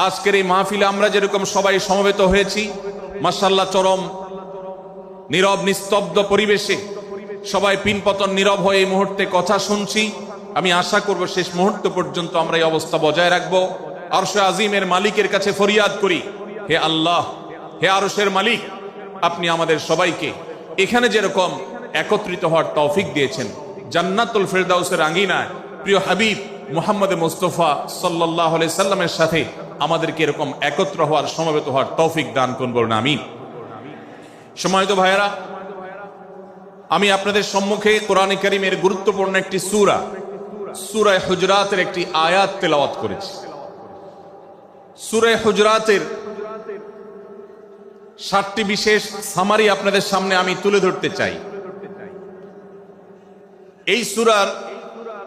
আজকের এই মাহফিলে আমরা যেরকম সবাই সমবেত হয়েছি মাসাল্লাহ চরম, নীরব, নিস্তব্ধ পরিবেশে সবাই পিনপতন, নীরব হয়ে এই মুহূর্তে কথা শুনছি। আমি আশা করব শেষ মুহূর্ত পর্যন্ত আমরা এই অবস্থা বজায় রাখব। আরশে আজিমের মালিকের কাছে ফরিয়াদ করি, হে আল্লাহ, হে আরশের মালিক, আপনি আমাদের সবাইকে এখানে যেরকম একত্রিত হওয়ার তৌফিক দিয়েছেন, জান্নাতুল ফেরদাউসের আঙ্গিনায় প্রিয় হাবিব মুহাম্মদ মুস্তফা সাল্লাহ সাল্লামের সাথে আমাদেরকে এরকম একত্র হওয়ার, সমবেত হওয়ার তৌফিক দান করুন বলুন, আমিন। সময়ত ভাইয়েরা, আমি আপনাদের সম্মুখে কোরআনে করিমের গুরুত্বপূর্ণ একটি সুরা, সূরায় হুজরাতের একটি আয়াত তেলাওয়াত করেছি। সূরায় হুজরাতের সাতটি বিশেষ সামারি আপনাদের সামনে আমি তুলে ধরতে চাই। এই সুরার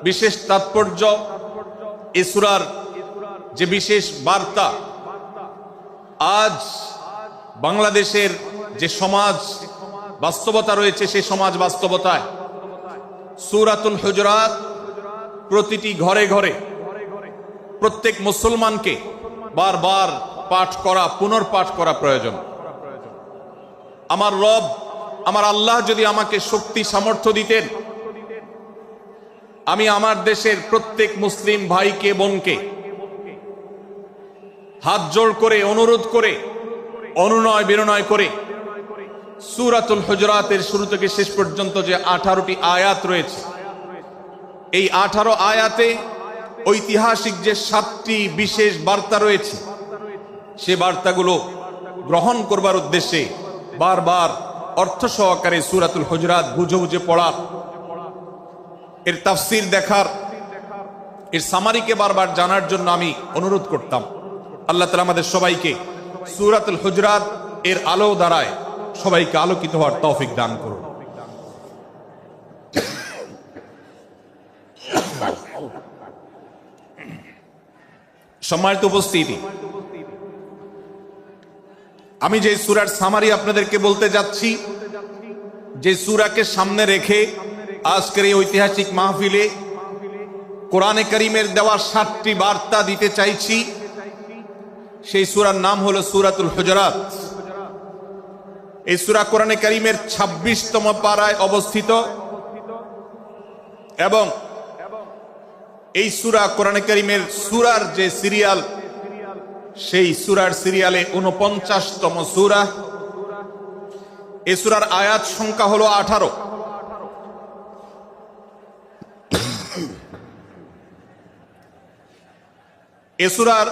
বিশেষ তাৎপর্য, এই সূরার যে বিশেষ বার্তা আজ বাংলাদেশের যে সমাজ বাস্তবতা রয়েছে, সেই সমাজ বাস্তবতায় সুরাতুল হুজরাত প্রতিটি ঘরে ঘরে প্রত্যেক মুসলমানকে বারবার পাঠ করা, পুনর্পাঠ করা প্রয়োজন। আমার রব, আমার আল্লাহ যদি আমাকে শক্তি, সামর্থ্য দিতেন, আমি আমার দেশের প্রত্যেক মুসলিম ভাইকে, বোনকে হাত জোড় করে, অনুরোধ করে, অনুনয় বিনয় করে। সুরাতুল হুজরাতের শুরু থেকে শেষ পর্যন্ত যে আঠারোটি আয়াত রয়েছে, এই আঠারো আয়াতে ঐতিহাসিক যে সাতটি বিশেষ বার্তা রয়েছে, সে বার্তাগুলো গ্রহণ করবার উদ্দেশ্যে বারবার অর্থ সহকারে সুরাতুল হুজরাত বুঝে বুঝে পড়া। এর তাফসির দেখার, এর সামারিকে বারবার জানার জন্য আমি অনুরোধ করতাম। আল্লাহ তালা আমাদের সবাইকে সুরাতুল হুজরাত এর আলো দ্বারায় সবাইকে আলোকিত হওয়ার তৌফিক দান করুন। সম্মানিত উপস্থিতি, আমি যে সুরার সামারি আপনাদেরকে বলতে যাচ্ছি, যে সুরাকে সামনে রেখে আজকের এই ঐতিহাসিক মাহফিলে কোরআনে করিমের দেওয়া সাতটি বার্তা দিতে চাইছি। সেই সুরার নাম হলো সুরাতুল হুজরাত। এই সুরা কোরআনে করিমের ২৬তম পাড়ায় অবস্থিত। এবং এই সুরা কোরআনে করিমের সুরার যে সিরিয়াল, সেই সুরার সিরিয়ালে উনপঞ্চাশতম সুরা। এই সুরার আয়াত সংখ্যা হলো আঠারো। এ সুরার